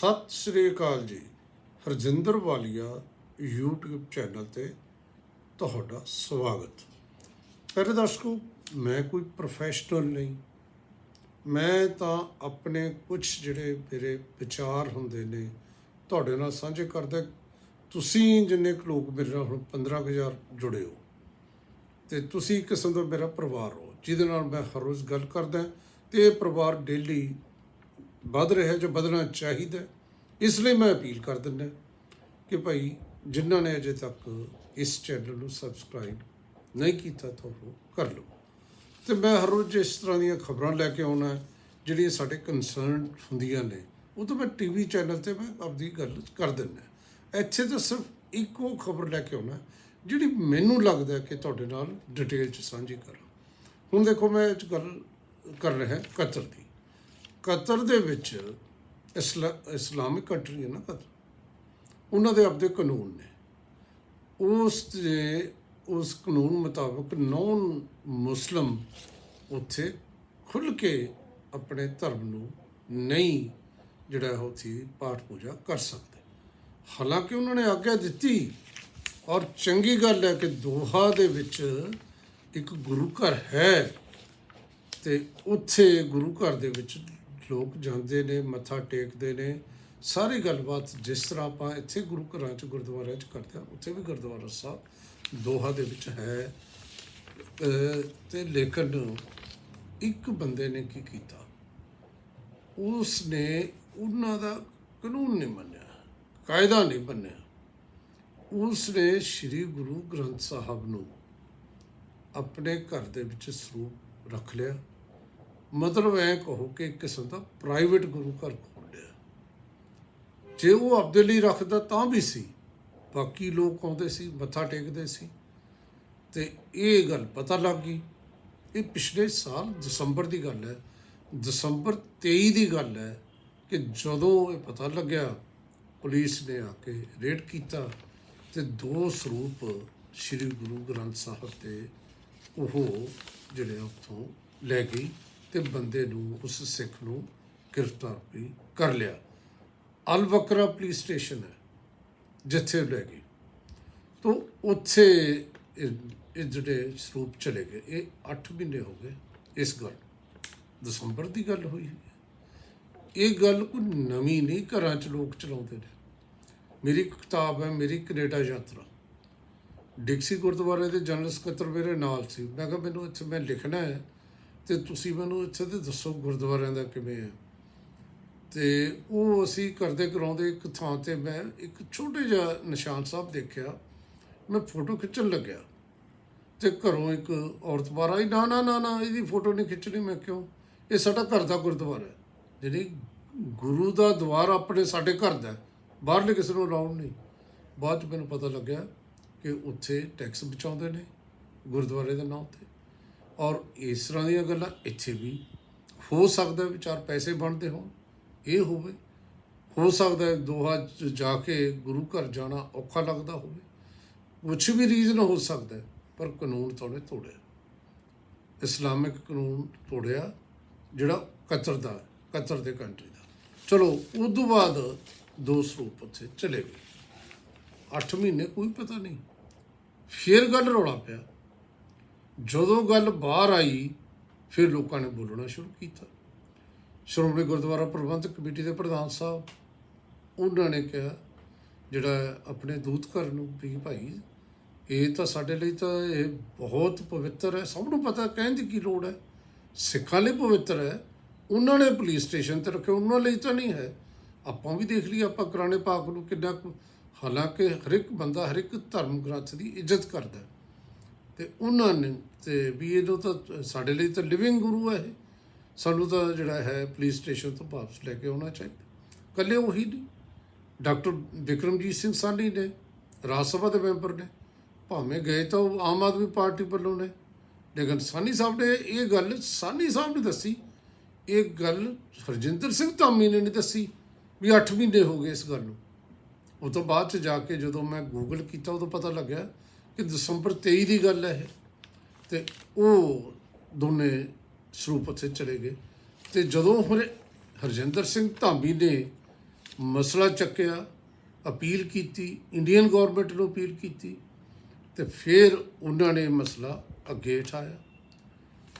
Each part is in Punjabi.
ਸਤਿ ਸ੍ਰੀ ਅਕਾਲ ਜੀ। ਹਰਜਿੰਦਰ ਵਾਲੀਆ YouTube ਚੈਨਲ ਤੇ ਤੁਹਾਡਾ ਸਵਾਗਤ। ਪਹਿਲੇ ਦਰਸ਼ਕੋ, ਮੈਂ ਕੋਈ ਪ੍ਰੋਫੈਸ਼ਨਲ ਨਹੀਂ। ਮੈਂ ਤਾਂ ਆਪਣੇ ਕੁਝ ਜਿਹੜੇ ਮੇਰੇ ਵਿਚਾਰ ਹੁੰਦੇ ਨੇ, ਤੁਹਾਡੇ ਨਾਲ ਸਾਂਝੇ ਕਰਦਾ ਤੁਸੀਂ ਜਿੰਨੇ ਕੁ ਲੋਕ ਮੇਰੇ ਨਾਲ ਹੁਣ 15000 ਜੁੜੇ ਹੋ, ਤੇ ਤੁਸੀਂ ਕਿਸਮ ਦਾ ਮੇਰਾ ਪਰਿਵਾਰ ਹੋ, ਜਿਹਦੇ ਨਾਲ ਮੈਂ ਹਰ ਰੋਜ਼ ਗੱਲ ਕਰਦਾ ਤੇ ਇਹ ਪਰਿਵਾਰ ਡੇਲੀ ਵੱਧ ਰਿਹਾ ਜੋ ਵਧਣਾ ਚਾਹੀਦਾ ਇਸ ਲਈ ਮੈਂ ਅਪੀਲ ਕਰ ਦਿੰਦਾ ਕਿ ਭਾਈ, ਜਿਨ੍ਹਾਂ ਨੇ ਅਜੇ ਤੱਕ ਇਸ ਚੈਨਲ ਨੂੰ ਸਬਸਕ੍ਰਾਈਬ ਨਹੀਂ ਕੀਤਾ ਤੁਹਾਨੂੰ ਕਰ ਲਓ। ਤੇ ਮੈਂ ਹਰ ਰੋਜ਼ ਇਸ ਤਰ੍ਹਾਂ ਦੀਆਂ ਖਬਰਾਂ ਲੈ ਕੇ ਆਉਣਾ ਜਿਹੜੀਆਂ ਸਾਡੇ ਕੰਸਰਨ ਹੁੰਦੀਆਂ ਨੇ। ਉਹ ਤਾਂ ਮੈਂ ਟੀਵੀ ਚੈਨਲ ਤੇ ਮੈਂ ਆਪਦੀ ਗੱਲ ਕਰ ਦਿੰਦਾ ਇੱਥੇ ਤਾਂ ਸਿਰਫ ਇੱਕੋ ਖਬਰ ਲੈ ਕੇ ਆਉਣਾ ਜਿਹੜੀ ਮੈਨੂੰ ਲੱਗਦਾ ਕਿ ਤੁਹਾਡੇ ਨਾਲ ਡਿਟੇਲ ਚ ਸਾਂਝੀ ਕਰਾਂ। ਹੁਣ ਦੇਖੋ, ਮੈਂ ਅੱਜ ਗੱਲ ਕਰ ਰਿਹਾ ਕਤਰ ਦੀ। ਕਤਰ ਦੇ ਵਿੱਚ ਇਸਲਾ, ਇਸਲਾਮਿਕ ਕੰਟਰੀ ਹੈ ਨਾ ਕਤਰ। ਉਹਨਾਂ ਦੇ ਆਪਦੇ ਕਾਨੂੰਨ ਨੇ। ਉਸ ਦੇ, ਉਸ ਕਾਨੂੰਨ ਮੁਤਾਬਕ ਨੌਨ ਮੁਸਲਮ ਉੱਥੇ ਖੁੱਲ ਕੇ ਆਪਣੇ ਧਰਮ ਨੂੰ ਨਹੀਂ ਜਿਹੜਾ ਉਹ ਸੀ, ਪਾਠ ਪੂਜਾ ਕਰ ਸਕਦੇ। ਹਾਲਾਂਕਿ ਉਹਨਾਂ ਨੇ ਆਗਿਆ ਦਿੱਤੀ ਔਰ ਚੰਗੀ ਗੱਲ ਹੈ ਕਿ ਦੋਹਾ ਦੇ ਵਿੱਚ ਇੱਕ ਗੁਰੂ ਘਰ ਹੈ ਤੇ ਉੱਥੇ ਗੁਰੂ ਘਰ ਦੇ ਵਿੱਚ ਲੋਕ ਜਾਂਦੇ ਨੇ, ਮੱਥਾ ਟੇਕਦੇ ਨੇ। ਸਾਰੀ ਗੱਲਬਾਤ ਜਿਸ ਤਰ੍ਹਾਂ ਆਪਾਂ ਇੱਥੇ ਗੁਰੂ ਘਰਾਂ 'ਚ, ਗੁਰਦੁਆਰਿਆਂ 'ਚ ਕਰਦੇ ਹਾਂ, ਉੱਥੇ ਵੀ ਗੁਰਦੁਆਰਾ ਸਾਹਿਬ ਦੋਹਾ ਦੇ ਵਿੱਚ ਹੈ। ਅਹ ਤੇ ਲੇਕਿਨ ਇੱਕ ਬੰਦੇ ਨੇ ਕੀ ਕੀਤਾ? ਉਸ ਨੇ ਉਹਨਾਂ ਦਾ ਕਾਨੂੰਨ ਨਹੀਂ ਮੰਨਿਆ, ਕਾਇਦਾ ਨਹੀਂ ਮੰਨਿਆ। ਉਸ ਨੇ ਸ੍ਰੀ ਗੁਰੂ ਗ੍ਰੰਥ ਸਾਹਿਬ ਨੂੰ ਆਪਣੇ ਘਰ ਦੇ ਵਿੱਚ ਸਰੂਪ ਰੱਖ ਲਿਆ। ਮਤਲਬ ਐ ਕਹੋ ਕਿ ਇੱਕ ਕਿਸਮ ਦਾ ਪ੍ਰਾਈਵੇਟ ਗੁਰੂ ਘਰ ਖੋਲਿਆ ਜੇ ਉਹ ਆਪਦੇ ਲਈ ਰੱਖਦਾ ਤਾਂ ਵੀ ਸੀ, ਬਾਕੀ ਲੋਕ ਆਉਂਦੇ ਸੀ, ਮੱਥਾ ਟੇਕਦੇ ਸੀ। ਤੇ ਇਹ ਗੱਲ ਪਤਾ ਲੱਗ ਗਈ। ਇਹ ਪਿਛਲੇ ਸਾਲ ਦਸੰਬਰ ਦੀ ਗੱਲ ਹੈ। ਦਸੰਬਰ 23 ਦੀ ਗੱਲ ਹੈ ਕਿ ਜਦੋਂ ਇਹ ਪਤਾ ਲੱਗਿਆ, ਪੁਲਿਸ ਨੇ ਆ ਕੇ ਰੇਡ ਕੀਤਾ ਤੇ ਦੋ ਸਰੂਪ ਸ੍ਰੀ ਗੁਰੂ ਗ੍ਰੰਥ ਸਾਹਿਬ ਤੇ ਉਹ ਜਿਹੜੇ ਆ ਉੱਥੋਂ ਲੈ ਗਈ। ਤੇ ਬੰਦੇ ਨੂੰ, ਉਸ ਸਿੱਖ ਨੂੰ ਗ੍ਰਿਫਤਾਰ ਵੀ ਕਰ ਲਿਆ। ਅਲ ਬਕਰਾ ਪੁਲਿਸ ਸਟੇਸ਼ਨ ਹੈ, ਜਿੱਥੇ ਲੈ ਗਈ। ਤੋ ਉੱਥੇ ਇਹ ਜਿਹੜੇ ਸਰੂਪ ਚਲੇ ਗਏ, ਇਹ 8 ਮਹੀਨੇ ਹੋ ਗਏ ਇਸ ਗੱਲ ਦਸੰਬਰ ਦੀ ਗੱਲ ਹੋਈ ਹੈ। ਇਹ ਗੱਲ ਕੋਈ ਨਵੀਂ ਨਹੀਂ, ਘਰਾਂ 'ਚ ਲੋਕ ਚਲਾਉਂਦੇ ਨੇ। ਮੇਰੀ ਇੱਕ ਕਿਤਾਬ ਹੈ, ਮੇਰੀ ਕੈਨੇਡਾ ਯਾਤਰਾ। ਡਿਕਸੀ ਗੁਰਦੁਆਰੇ ਦੇ ਜਨਰਲ ਸਕੱਤਰ ਮੇਰੇ ਨਾਲ ਸੀ। ਮੈਂ ਕਿਹਾ, ਮੈਨੂੰ ਇੱਥੇ ਮੈਂ ਲਿਖਣਾ ਹੈ। ਤੇ ਤੁਸੀਂ ਮੈਨੂੰ ਇੱਥੇ ਤੇ ਦੱਸੋ ਗੁਰਦੁਆਰਿਆਂ ਦਾ ਕਿਵੇਂ ਹੈ ਤੇ ਉਹ ਅਸੀਂ ਕਰਦੇ ਕਰਾਉਂਦੇ ਇੱਕ ਥਾਂ ਤੇ ਮੈਂ ਇੱਕ ਛੋਟੇ ਜਿਹਾ ਨਿਸ਼ਾਨ ਸਾਹਿਬ ਦੇਖਿਆ। ਮੈਂ ਫੋਟੋ ਖਿੱਚਣ ਲੱਗਿਆ। ਤੇ ਘਰੋਂ ਇੱਕ ਔਰਤ ਬਾਹਰ ਆਈ, ਨਾ ਨਾ ਨਾ ਨਾ, ਇਹਦੀ ਫੋਟੋ ਨਹੀਂ ਖਿੱਚਣੀ ਮੈਂ ਕਿਉਂ? ਇਹ ਸਾਡਾ ਘਰ ਦਾ ਗੁਰਦੁਆਰਾ ਹੈ। ਜਿਹੜੀ ਗੁਰੂ ਦਾ ਦਵਾਰ ਆਪਣੇ ਸਾਡੇ ਘਰ ਦਾ ਬਾਹਰਲੇ ਕਿਸੇ ਨੂੰ ਅਲਾਉਡ ਨਹੀਂ। ਬਾਅਦ ਚ ਮੈਨੂੰ ਪਤਾ ਲੱਗਿਆ ਕਿ ਉੱਥੇ ਟੈਕਸ ਬਚਾਉਂਦੇ ਨੇ ਗੁਰਦੁਆਰੇ ਦੇ ਨਾਮ ਤੇ। ਔਰ ਇਸ ਤਰ੍ਹਾਂ ਦੀਆਂ ਗੱਲਾਂ ਇੱਥੇ ਵੀ ਹੋ ਸਕਦਾ ਵਿਚਾਰ ਪੈਸੇ ਬਣਦੇ ਹੋਣ, ਇਹ ਹੋਵੇ। ਹੋ ਸਕਦਾ ਦੋਹਾ 'ਚ ਜਾ ਕੇ ਗੁਰੂ ਘਰ ਜਾਣਾ ਔਖਾ ਲੱਗਦਾ ਹੋਵੇ। ਕੁਛ ਵੀ ਰੀਜ਼ਨ ਹੋ ਸਕਦਾ ਪਰ ਕਾਨੂੰਨ ਤੋੜੇ ਤੋੜਿਆ। ਇਸਲਾਮਿਕ ਕਾਨੂੰਨ ਤੋੜਿਆ, ਜਿਹੜਾ ਕਤਰ ਦਾ ਕਤਰ ਦੇ ਕੰਟਰੀ ਦਾ। ਚਲੋ, ਉਸ ਤੋਂ ਬਾਅਦ ਦੋ ਸਰੂਪ ਉੱਥੇ ਚਲੇ ਗਏ। 8 ਮਹੀਨੇ ਕੋਈ ਪਤਾ ਨਹੀਂ। ਫਿਰ ਗੱਲ ਰੌਲਾ ਪਿਆ। ਜਦੋਂ ਗੱਲ ਬਾਹਰ ਆਈ, ਫਿਰ ਲੋਕਾਂ ਨੇ ਬੋਲਣਾ ਸ਼ੁਰੂ ਕੀਤਾ। ਸ਼੍ਰੋਮਣੀ ਗੁਰਦੁਆਰਾ ਪ੍ਰਬੰਧਕ ਕਮੇਟੀ ਦੇ ਪ੍ਰਧਾਨ ਸਾਹਿਬ, ਉਹਨਾਂ ਨੇ ਕਿਹਾ, ਜਿਹੜਾ ਆਪਣੇ ਦੂਤ ਘਰ ਨੂੰ ਵੀ ਭਾਈ, ਇਹ ਤਾਂ ਸਾਡੇ ਲਈ ਤਾਂ ਇਹ ਬਹੁਤ ਪਵਿੱਤਰ ਹੈ। ਸਭ ਨੂੰ ਪਤਾ, ਕਹਿਣ ਦੀ ਕੀ ਲੋੜ ਹੈ? ਸਿੱਖਾਂ ਲਈ ਪਵਿੱਤਰ ਹੈ? ਉਹਨਾਂ ਨੇ ਪੁਲਿਸ ਸਟੇਸ਼ਨ ਤੇ ਰੱਖਿਆ, ਉਹਨਾਂ ਲਈ ਤਾਂ ਨਹੀਂ ਹੈ। ਆਪਾਂ ਵੀ ਦੇਖ ਲਈ ਆਪਾਂ ਕੁਰਾਨੇ ਪਾਕ ਨੂੰ ਕਿੰਨਾ ਕੁ ਹਾਲਾਂਕਿ ਹਰ ਇੱਕ ਬੰਦਾ ਹਰ ਇੱਕ ਧਰਮ ਗ੍ਰੰਥ ਦੀ ਇੱਜ਼ਤ ਕਰਦਾ ਹੈ। ਤੇ ਉਹਨਾਂ ਨੇ ਤੇ ਵੀ ਇਹਨੂੰ ਤਾਂ ਸਾਡੇ ਲਈ ਤਾਂ ਲਿਵਿੰਗ ਗੁਰੂ ਹੈ ਇਹ। ਸਾਨੂੰ ਤਾਂ ਜਿਹੜਾ ਹੈ ਪੁਲਿਸ ਸਟੇਸ਼ਨ ਤੋਂ ਵਾਪਸ ਲੈ ਕੇ ਆਉਣਾ ਚਾਹੀਦਾ। ਕੱਲੇ ਉਹੀ ਨਹੀਂ। ਡਾਕਟਰ ਵਿਕਰਮਜੀਤ ਸਿੰਘ ਸਾਨੀ ਨੇ, ਰਾਜ ਸਭਾ ਦੇ ਮੈਂਬਰ ਨੇ, ਭਾਵੇਂ ਗਏ ਤਾਂ ਉਹ ਆਮ ਆਦਮੀ ਪਾਰਟੀ ਵੱਲੋਂ ਨੇ। ਲੇਕਿਨ ਸਾਨੀ ਸਾਹਿਬ ਨੇ ਇਹ ਗੱਲ ਸਾਨੀ ਸਾਹਿਬ ਨੇ ਦੱਸੀ। ਇਹ ਗੱਲ ਹਰਜਿੰਦਰ ਸਿੰਘ ਧਾਮੀ ਨੇ ਨਹੀਂ ਦੱਸੀ ਵੀ 8 ਮਹੀਨੇ ਹੋ ਗਏ ਇਸ ਗੱਲ ਨੂੰ। ਉਹ ਤੋਂ ਬਾਅਦ ਚ ਜਾ ਕੇ ਜਦੋਂ ਮੈਂ ਗੂਗਲ ਕੀਤਾ ਉਦੋਂ ਪਤਾ ਲੱਗਿਆ ਕਿ ਦਸੰਬਰ 23 ਦੀ ਗੱਲ ਹੈ ਇਹ। ਤੇ ਉਹ ਦੋਨੇ ਸਰੂਪ ਉੱਥੇ ਚਲੇ ਗਏ। ਤੇ ਜਦੋਂ ਫਿਰ ਹਰਜਿੰਦਰ ਸਿੰਘ ਧਾਮੀ ਨੇ ਮਸਲਾ ਚੱਕਿਆ, ਅਪੀਲ ਕੀਤੀ, ਇੰਡੀਅਨ ਗਵਰਨਮੈਂਟ ਨੂੰ ਅਪੀਲ ਕੀਤੀ, ਤੇ ਫਿਰ ਉਹਨਾਂ ਨੇ ਮਸਲਾ ਅੱਗੇ ਉਠਾਇਆ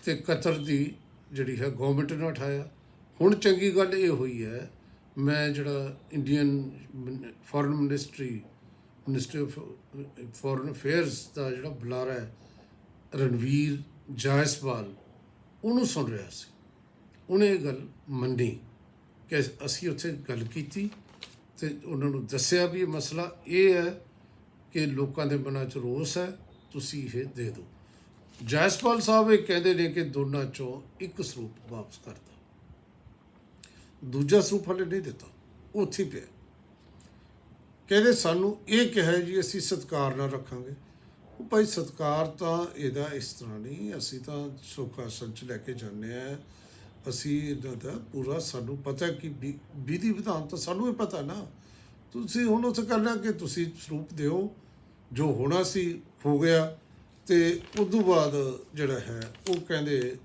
ਤੇ ਕਤਰ ਦੀ ਜਿਹੜੀ ਹੈ ਗਵਰਨਮੈਂਟ ਨੇ ਉਠਾਇਆ। ਹੁਣ ਚੰਗੀ ਗੱਲ ਇਹ ਹੋਈ ਹੈ, ਮੈਂ ਜਿਹੜਾ Indian foreign ministry ministry of foreign affairs ਦਾ ਜਿਹੜਾ ਬੁਲਾਰਾ ਹੈ, ਰਣਵੀਰ ਜਾਇਸਵਾਲ, ਉਹਨੂੰ ਸੁਣ ਰਿਹਾ ਸੀ। ਉਹਨੇ ਇਹ ਗੱਲ ਮੰਨੀ ਕਿ ਅਸੀਂ ਉੱਥੇ ਗੱਲ ਕੀਤੀ ਤੇ ਉਹਨਾਂ ਨੂੰ ਦੱਸਿਆ ਵੀ ਇਹ ਮਸਲਾ ਇਹ ਹੈ ਕਿ ਲੋਕਾਂ ਦੇ ਮਨਾਂ 'ਚ ਰੋਸ ਹੈ, ਤੁਸੀਂ ਇਹ ਦੇ ਦਿਓ। ਜੈਸਪਾਲ ਸਾਹਿਬ ਇਹ ਕਹਿੰਦੇ ਨੇ ਕਿ ਦੋਨਾਂ 'ਚੋਂ ਇੱਕ ਸਰੂਪ ਵਾਪਸ ਕਰਤਾ ਦੂਜਾ ਸਰੂਪ ਹਲੇ ਨਹੀਂ ਦਿੱਤਾ। ਉਹ ਉੱਥੇ ਪਿਆ। ਕਹਿੰਦੇ ਸਾਨੂੰ ਇਹ ਕਿਹਾ ਜੀ, ਅਸੀਂ ਸਤਕਾਰ ਨਾਲ ਰੱਖਾਂਗੇ। ਉਹ ਭਾਈ ਸਤਕਾਰ ਤਾਂ ਇਹਦਾ ਇਸ ਤਰ੍ਹਾਂ ਨਹੀਂ, ਅਸੀਂ ਤਾਂ ਸੁੱਖ ਆਸਨ ਚ ਲੈ ਕੇ ਜਾਂਦੇ ਆ। ਅਸੀਂ ਇਹਦਾ ਦਾ ਪੂਰਾ ਸਾਨੂੰ ਪਤਾ ਕਿ ਵਿਧੀ ਵਿਧਾਨ ਤਾਂ ਸਾਨੂੰ ਹੀ ਪਤਾ ਨਾ। ਤੁਸੀਂ ਹੁਣ ਉੱਥੇ ਕਰਨਾ ਕਿ ਤੁਸੀਂ ਸਰੂਪ ਦਿਓ, ਜੋ ਹੋਣਾ ਸੀ ਹੋ ਗਿਆ। ਤੇ ਉਸ ਤੋਂ ਬਾਅਦ ਜਿਹੜਾ ਹੈ, ਉਹ ਕਹਿੰਦੇ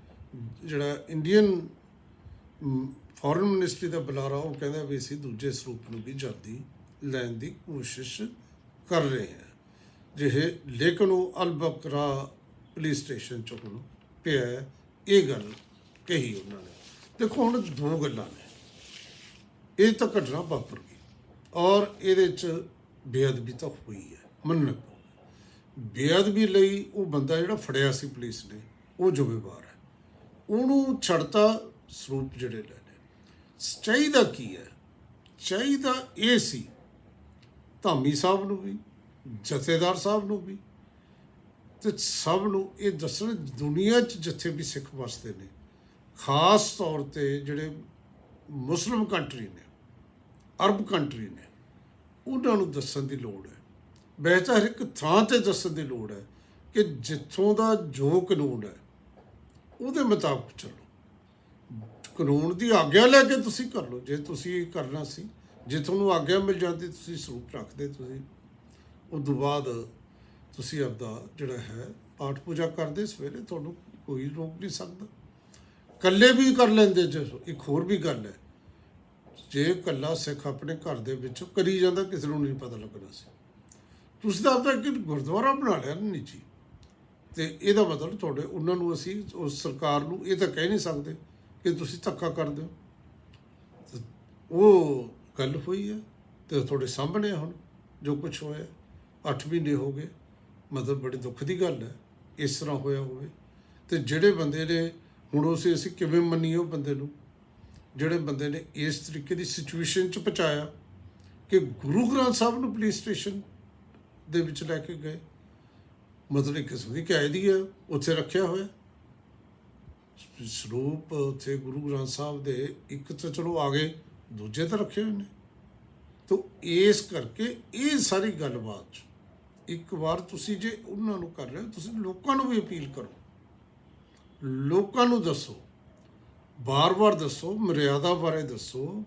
ਜਿਹੜਾ ਇੰਡੀਅਨ ਫੋਰਨ ਮਿਨਿਸਟਰੀ ਦਾ ਬੁਲਾਰਾ, ਉਹ ਕਹਿੰਦਾ ਵੀ ਅਸੀਂ ਦੂਜੇ ਸਰੂਪ ਨੂੰ ਵੀ ਜਲਦੀ ਲੈਣ ਦੀ ਕੋਸ਼ਿਸ਼ ਕਰ ਰਹੇ ਹੈ। ਜਿਹੇ ਲੇਕਿਨ ਉਹ ਅਲਬਕਰਾ ਪੁਲਿਸ ਸਟੇਸ਼ਨ ਚ ਹੁਣ ਪਿਆ ਇਹ ਗੱਲ ਕਹੀ ਉਹਨਾਂ ਨੇ। ਦੇਖੋ ਹੁਣ ਦੋ ਗੱਲਾਂ ਨੇ। ਇਹ ਤਾਂ ਘਟਨਾ ਵਾਪਰ ਗਈ ਔਰ ਇਹਦੇ ਚ ਬੇਅਦਬੀ ਤਾਂ ਹੋਈ ਹੈ, ਮੰਨਣ ਬੇਅਦਬੀ ਲਈ ਉਹ ਬੰਦਾ ਜਿਹੜਾ ਫੜਿਆ ਸੀ ਪੁਲਿਸ ਨੇ, ਉਹ ਜ਼ਿੰਮੇਵਾਰ ਹੈ। ਉਹਨੂੰ ਛੜਤਾ ਸਰੂਪ ਜਿਹੜੇ ਲੈ ਲਏ। ਚਾਹੀਦਾ ਕੀ ਹੈ? ਚਾਹੀਦਾ ਇਹ ਸੀ ਧਾਮੀ ਸਾਹਿਬ ਨੂੰ ਵੀ, ਜਥੇਦਾਰ ਸਾਹਿਬ ਨੂੰ ਵੀ। ਤੇ ਸਭ ਨੂੰ ਇਹ ਦੱਸਣ, ਦੁਨੀਆ 'ਚ ਜਿੱਥੇ ਵੀ ਸਿੱਖ ਵਸਦੇ ਨੇ, ਖਾਸ ਤੌਰ ਤੇ ਜਿਹੜੇ ਮੁਸਲਮ ਕੰਟਰੀ ਨੇ, ਅਰਬ ਕੰਟਰੀ ਨੇ, ਉਹਨਾਂ ਨੂੰ ਦੱਸਣ ਦੀ ਲੋੜ ਹੈ। ਵੈਸੇ ਹਰ ਇੱਕ ਥਾਂ ਤੇ ਦੱਸਣ ਦੀ ਲੋੜ ਹੈ ਕਿ ਜਿੱਥੋਂ ਦਾ ਜੋ ਕਾਨੂੰਨ ਹੈ, ਉਹਦੇ ਮੁਤਾਬਕ ਚੱਲੋ। ਕਾਨੂੰਨ ਦੀ ਆਗਿਆ ਲੈ ਕੇ ਤੁਸੀਂ ਕਰ ਲਓ, ਜੇ ਤੁਸੀਂ ਇਹ ਕਰਨਾ ਸੀ ਜੇ ਤੁਹਾਨੂੰ ਆਗਿਆ ਮਿਲ ਜਾਂਦੀ, ਤੁਸੀਂ ਸਰੂਪ ਰੱਖਦੇ, ਤੁਸੀਂ ਉਸ ਤੋਂ ਬਾਅਦ ਤੁਸੀਂ ਆਪਦਾ ਜਿਹੜਾ ਹੈ, ਪਾਠ ਪੂਜਾ ਕਰਦੇ, ਸਵੇਰੇ ਤੁਹਾਨੂੰ ਕੋਈ ਰੋਕ ਨਹੀਂ ਸਕਦਾ। ਇਕੱਲੇ ਵੀ ਕਰ ਲੈਂਦੇ ਜੇ, ਇੱਕ ਹੋਰ ਵੀ ਗੱਲ ਹੈ। ਜੇ ਇਕੱਲਾ ਸਿੱਖ ਆਪਣੇ ਘਰ ਦੇ ਵਿੱਚ ਕਰੀ ਜਾਂਦਾ, ਕਿਸੇ ਨੂੰ ਨਹੀਂ ਪਤਾ ਲੱਗਣਾ ਸੀ। ਤੁਸੀਂ ਤਾਂ ਆਪਦਾ ਇੱਕ ਗੁਰਦੁਆਰਾ ਬਣਾ ਲਿਆ ਨਾ ਨਿੱਜੀ ਤੇ ਇਹਦਾ ਮਤਲਬ ਤੁਹਾਡੇ, ਉਹਨਾਂ ਨੂੰ ਅਸੀਂ, ਉਸ ਸਰਕਾਰ ਨੂੰ ਇਹ ਤਾਂ ਕਹਿ ਨਹੀਂ ਸਕਦੇ ਕਿ ਤੁਸੀਂ ਧੱਕਾ ਕਰਦੇ ਹੋ। ਉਹ ਗੱਲ ਹੋਈ ਹੈ ਤੇ ਤੁਹਾਡੇ ਸਾਹਮਣੇ ਹੈ ਹੁਣ, ਜੋ ਕੁਝ ਹੋਇਆ। 8 ਮਹੀਨੇ ਹੋ ਗਏ। ਮਤਲਬ ਬੜੇ ਦੁੱਖ ਦੀ ਗੱਲ ਹੈ, ਇਸ ਤਰ੍ਹਾਂ ਹੋਇਆ ਹੋਵੇ। ਤੇ ਜਿਹੜੇ ਬੰਦੇ ਨੇ, ਹੁਣ ਉਸੇ ਅਸੀਂ ਕਿਵੇਂ ਮੰਨੀਏ ਉਹ ਬੰਦੇ ਨੂੰ? ਜਿਹੜੇ ਬੰਦੇ ਨੇ ਇਸ ਤਰੀਕੇ ਦੀ ਸਿਚੁਏਸ਼ਨ ਚ ਪਹੁੰਚਾਇਆ ਕਿ ਗੁਰੂ ਗ੍ਰੰਥ ਸਾਹਿਬ ਨੂੰ ਪੁਲਿਸ ਸਟੇਸ਼ਨ ਦੇ ਵਿੱਚ ਲੈ ਕੇ ਗਏ। ਮਤਲਬ ਇੱਕ ਕਿਸਮ ਦੀ ਕੈਦੀ ਹੈ ਉੱਥੇ ਰੱਖਿਆ ਹੋਇਆ। ਸਰੂਪ ਉੱਥੇ ਗੁਰੂ ਗ੍ਰੰਥ ਸਾਹਿਬ ਦੇ ਇੱਕ ਤਾਂ ਚਲੋ ਆ ਗਏ। ਦੂਜੇ ਤਾਂ ਰੱਖੇ ਹੋਏ ਨੇ। ਤੋ ਇਸ ਕਰਕੇ ਇਹ ਸਾਰੀ ਗੱਲਬਾਤ 'ਚ ਇੱਕ ਵਾਰ ਤੁਸੀਂ ਜੇ ਉਹਨਾਂ ਨੂੰ ਕਰ ਰਹੇ ਹੋ, ਤੁਸੀਂ ਲੋਕਾਂ ਨੂੰ ਵੀ ਅਪੀਲ ਕਰੋ। ਲੋਕਾਂ ਨੂੰ ਦੱਸੋ। ਬਾਰ-ਬਾਰ ਦੱਸੋ, ਮਰਿਆਦਾ ਬਾਰੇ ਦੱਸੋ।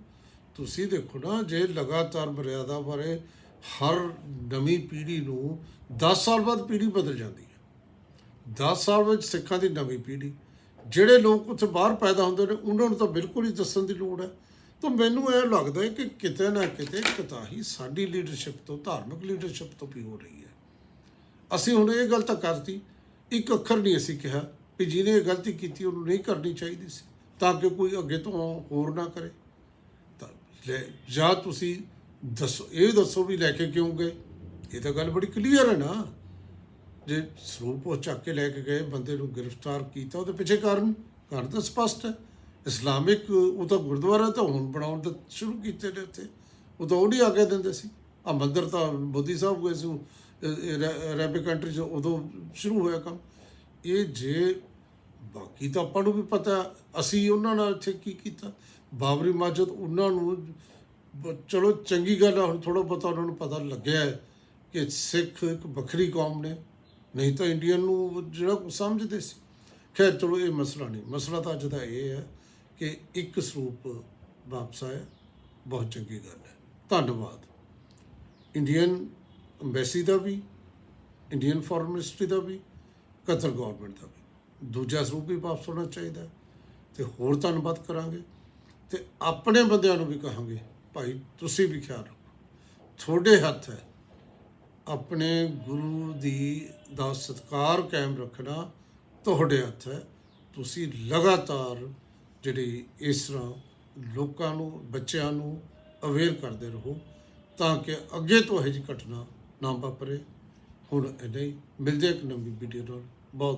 ਤੁਸੀਂ ਦੇਖੋ ਨਾ, ਜੇ ਲਗਾਤਾਰ ਮਰਿਆਦਾ ਬਾਰੇ ਹਰ ਨਵੀਂ ਪੀੜ੍ਹੀ ਨੂੰ 10 ਸਾਲ ਬਾਅਦ ਪੀੜ੍ਹੀ ਬਦਲ ਜਾਂਦੀ ਹੈ। 10 ਸਾਲ ਵਿੱਚ ਸਿੱਖਾਂ ਦੀ ਨਵੀਂ ਪੀੜ੍ਹੀ। ਜਿਹੜੇ ਲੋਕ ਉੱਥੇ ਬਾਹਰ ਪੈਦਾ ਹੁੰਦੇ ਨੇ, ਉਹਨਾਂ ਨੂੰ ਤਾਂ ਬਿਲਕੁਲ ਹੀ ਦੱਸਣ ਦੀ ਲੋੜ ਹੈ। ਤਾਂ ਮੈਨੂੰ ਇਹ ਲੱਗਦਾ ਹੈ ਕਿ ਕਿਤੇ ਨਾ ਕਿਤੇ ਕਤਾਹੀ ਸਾਡੀ ਲੀਡਰਸ਼ਿਪ ਤੋਂ, ਧਾਰਮਿਕ ਲੀਡਰਸ਼ਿਪ ਤੋਂ ਵੀ ਹੋ ਰਹੀ ਹੈ। ਅਸੀਂ ਹੁਣ ਇਹ ਗੱਲ ਤਾਂ ਕਰਤੀ, ਇੱਕ ਅੱਖਰ ਨਹੀਂ ਅਸੀਂ ਕਿਹਾ ਵੀ ਜਿਹਨੇ ਇਹ ਗਲਤੀ ਕੀਤੀ, ਉਹਨੂੰ ਨਹੀਂ ਕਰਨੀ ਚਾਹੀਦੀ ਸੀ, ਤਾਂ ਕਿ ਕੋਈ ਅੱਗੇ ਤੋਂ ਹੋਰ ਨਾ ਕਰੇ। ਤਾਂ ਲੈ- ਜਾਂ ਤੁਸੀਂ ਦੱਸੋ, ਇਹ ਦੱਸੋ ਵੀ ਲੈ ਕੇ ਕਿਉਂ ਗਏ? ਇਹ ਤਾਂ ਗੱਲ ਬੜੀ ਕਲੀਅਰ ਹੈ ਨਾ। ਜੇ ਸਰੂਪ ਉਹ ਚੱਕ ਕੇ ਲੈ ਕੇ ਗਏ, ਬੰਦੇ ਨੂੰ ਗ੍ਰਿਫਤਾਰ ਕੀਤਾ, ਉਹਦੇ ਪਿੱਛੇ ਕਾਰਨ ਕਾਰਨ ਤਾਂ ਸਪਸ਼ਟ ਹੈ। ਇਸਲਾਮਿਕ, ਉਹ ਤਾਂ ਗੁਰਦੁਆਰਾ ਤਾਂ ਹੁਣ ਬਣਾਉਣ ਦਾ ਸ਼ੁਰੂ ਕੀਤੇ ਨੇ ਉੱਥੇ। ਉਹ ਤਾਂ ਉਹ ਨਹੀਂ ਕੇ ਦਿੰਦੇ ਸੀ। ਆ ਮੰਦਰ ਤਾਂ ਮੋਦੀ ਸਾਹਿਬ ਗਏ ਸੀ ਅਰੇਬਿਕ ਕੰਟਰੀ ਚ ਉਦੋਂ ਸ਼ੁਰੂ ਹੋਇਆ ਕੰਮ। ਇਹ ਜੇ ਬਾਕੀ ਤਾਂ ਆਪਾਂ ਨੂੰ ਵੀ ਪਤਾ, ਅਸੀਂ ਉਹਨਾਂ ਨਾਲ ਇੱਥੇ ਕੀ ਕੀਤਾ? ਬਾਬਰੀ ਮਸਜਿਦ ਉਹਨਾਂ ਨੂੰ ਬ- ਚਲੋ ਚੰਗੀ ਗੱਲ ਆ, ਹੁਣ ਥੋੜਾ ਬਹੁਤਾ ਉਹਨਾਂ ਨੂੰ ਪਤਾ ਲੱਗਿਆ ਹੈ ਕਿ ਸਿੱਖ ਇੱਕ ਵੱਖਰੀ ਕੌਮ ਨੇ। ਨਹੀਂ ਤਾਂ ਇੰਡੀਅਨ ਨੂੰ ਜਿਹੜਾ ਕੁਛ ਸਮਝਦੇ ਸੀ। ਖੈਰ ਚਲੋ ਇਹ ਮਸਲਾ ਨਹੀਂ, ਮਸਲਾ ਤਾਂ ਅੱਜ ਦਾ ਇਹ ਹੈ ਕਿ ਇੱਕ ਸਰੂਪ ਵਾਪਸ ਆਇਆ। ਬਹੁਤ ਚੰਗੀ ਗੱਲ ਹੈ। ਧੰਨਵਾਦ। ਇੰਡੀਅਨ ਐਮਬੈਸੀ ਦਾ ਵੀ ਇੰਡੀਅਨ ਫੋਰਨ ਮਿਨਿਸਟਰੀ ਦਾ ਵੀ ਕਤਰ ਗਵਰਨਮੈਂਟ ਦਾ ਵੀ। ਦੂਜਾ ਸਰੂਪ ਵੀ ਵਾਪਸ ਹੋਣਾ ਚਾਹੀਦਾ ਹੈ ਤੇ ਹੋਰ ਧੰਨਵਾਦ ਕਰਾਂਗੇ ਤੇ ਆਪਣੇ ਬੰਦਿਆਂ ਨੂੰ ਵੀ ਕਹਾਂਗੇ, ਭਾਈ, ਤੁਸੀਂ ਵੀ ਖਿਆਲ ਰੱਖੋ। ਤੁਹਾਡੇ ਹੱਥ ਹੈ। ਆਪਣੇ ਗੁਰੂ ਦੀ ਦਾ ਸਤਕਾਰ ਕਾਇਮ ਰੱਖਣਾ ਤੁਹਾਡੇ ਹੱਥ ਹੈ। ਤੁਸੀਂ ਲਗਾਤਾਰ ਜਿਹੜੀ ਇਸ ਤਰ੍ਹਾਂ ਲੋਕਾਂ ਨੂੰ, ਬੱਚਿਆਂ ਨੂੰ ਅਵੇਅਰ ਕਰਦੇ ਰਹੋ ਤਾਂ ਕਿ ਅੱਗੇ ਤੋਂ ਇਹੋ ਜਿਹੀ ਘਟਨਾ ਨਾ ਵਾਪਰੇ। ਹੁਣ ਇੰਨਾ ਮਿਲਦੇ ਇੱਕ ਨਵੀਂ ਵੀਡੀਓ ਨਾਲ। ਬਹੁਤ ਬਹੁਤ